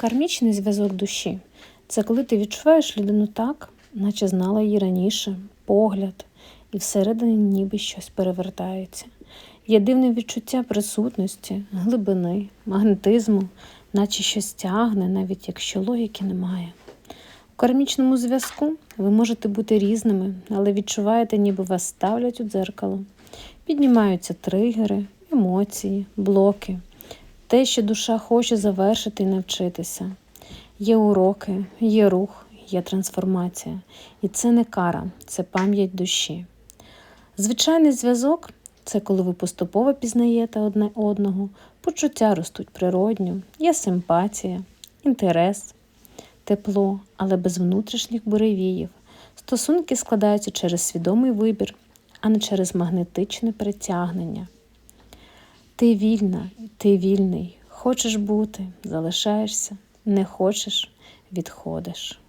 Кармічний зв'язок душі це коли ти відчуваєш людину так, наче знала її раніше, погляд, і всередині ніби щось перевертається. Є дивне відчуття присутності, глибини, магнетизму, наче щось тягне, навіть якщо логіки немає. У кармічному зв'язку ви можете бути різними, але відчуваєте, ніби вас ставлять у дзеркало. Піднімаються тригери, емоції, блоки, те, що душа хоче завершити і навчитися. Є уроки, є рух, є трансформація. І це не кара, це пам'ять душі. Звичайний зв'язок це коли ви поступово пізнаєте одне одного, почуття ростуть природньо, є симпатія, інтерес, тепло, але без внутрішніх буревіїв. Стосунки складаються через свідомий вибір, а не через магнетичне притягнення. Ти вільна, ти вільний. Хочеш бути, залишаєшся, не хочеш, відходиш.